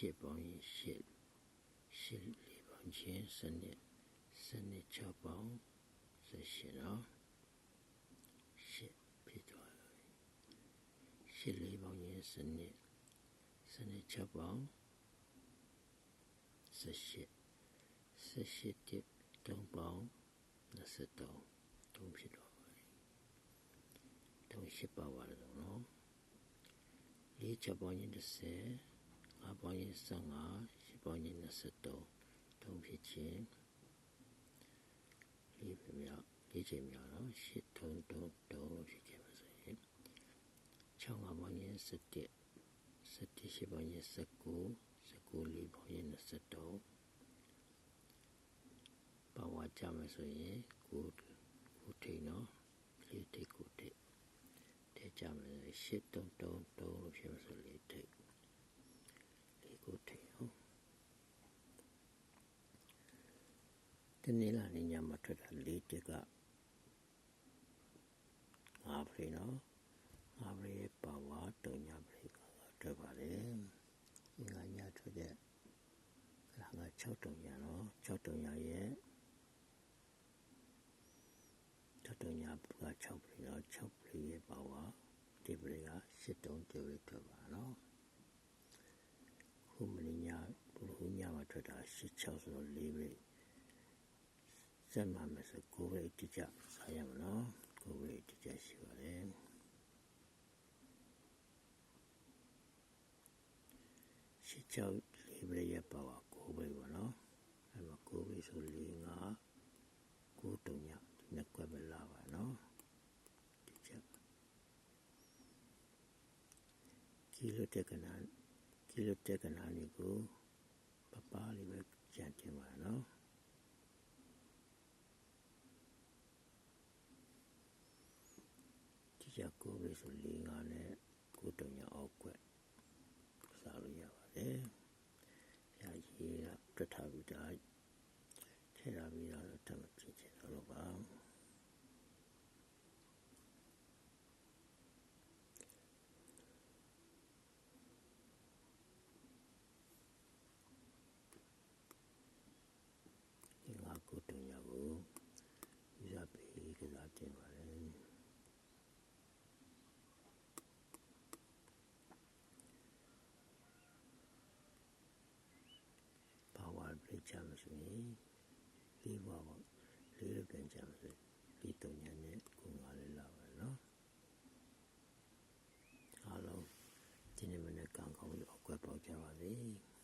ရှစ်ပေါင်းရင်ရှစ်ရှစ်လေးပေါင်းချင်းစနစ်စနစ်6ပေါင်းဆက်ရှစ်နော်ရှစ်ဖြစ်သွားပြီရှစ်လေးပေါင်းရင်စနစ်စနစ်6ပေါင်းဆက်ရှစ်ဆက်ရှစ်တစ်3ပေါင်း23 3ဖြစ်သွားပါပြီတုံးရှစ်ပါပါလို့နော်လေး6ပေါင်းရင်30 ငါပေါင်းရင်15ရှစ်ပေါင်းရင်23တုံးဖြစ်ချင်းလေးပြမြောက်လေးချိန်မြောက်နော်ရှစ်တုံးတုံးတုံးလို့ဖြစ်ခြင်းပါဆိုရင်6ငါပေါင်းရင်17 17ရှစ်ပေါင်းရင်19 19လေးပေါင်းရင်23ပါဝါကြမယ်ဆိုရင်ကိုကိုထိန်နော်လေးထိတ်ကိုထိတ်ထဲကြမယ်ရှစ်တုံးတုံးတုံးလို့ဖြစ်မှာဆိုလေးထိတ်လေး ကိုထိတ်နော်ဒီနေ့လာနေညမှာထွက်တာလေးတက်ကငါဖရီနော်ငါဖရီရဲ့ပါဝါတုံညာဖရီကထွက်ပါလေငါညာထွက်တဲ့ခါက6တုံညာနော်6တုံညာရဲ့6တုံညာက6ဖရီနော်6ဖရီရဲ့ပါဝါဒီဖရီက7တုံကျော်ထွက်ပါနော် ခုမင်းညာဘုရားညာမှာထွက်တာ86ဆိုတော့4ဖရီစက်မှမယ်ဆို9ဖရီတိကျစားရမနော်9ဖရီတိကျရှိပါတယ်ရှိချောက်လေးပရိယပါဝါ9ပဲပေါ့နော်အဲမှာ9ပဲဆို4 5 9တုံညဒီနှစ်ကွက်ပဲလာပါနော်ဒီချက်ကီလိုတက်ကနာ ကီလိုတက်ကနာလေးကိုပပလေးပဲကြံတင်ပါနော်ဒီချက်ကိုပဲဆို4 5နဲ့9တုံညအောက်ကွက်စားလို့ရပါတယ်။ရာကြီးကတွတ်ထားပြီးသားထည့်ထားပြီးတော့တမကြည့်ချင်တော့ပါဒီငါကိုတုံရကိုရပြီကစား တင်ပါလေ။ဘာဝပြချမ်းဆိုရင်လေးပါပေါ့လေးရပြန်ချမ်းဆိုဒီတုံညာနဲ့ကိုငါလေးလာပါနော်အားလုံးဒီနေ့မနေ့ကံကောင်းလို့အကွက်ပေါက်ကြပါစေ။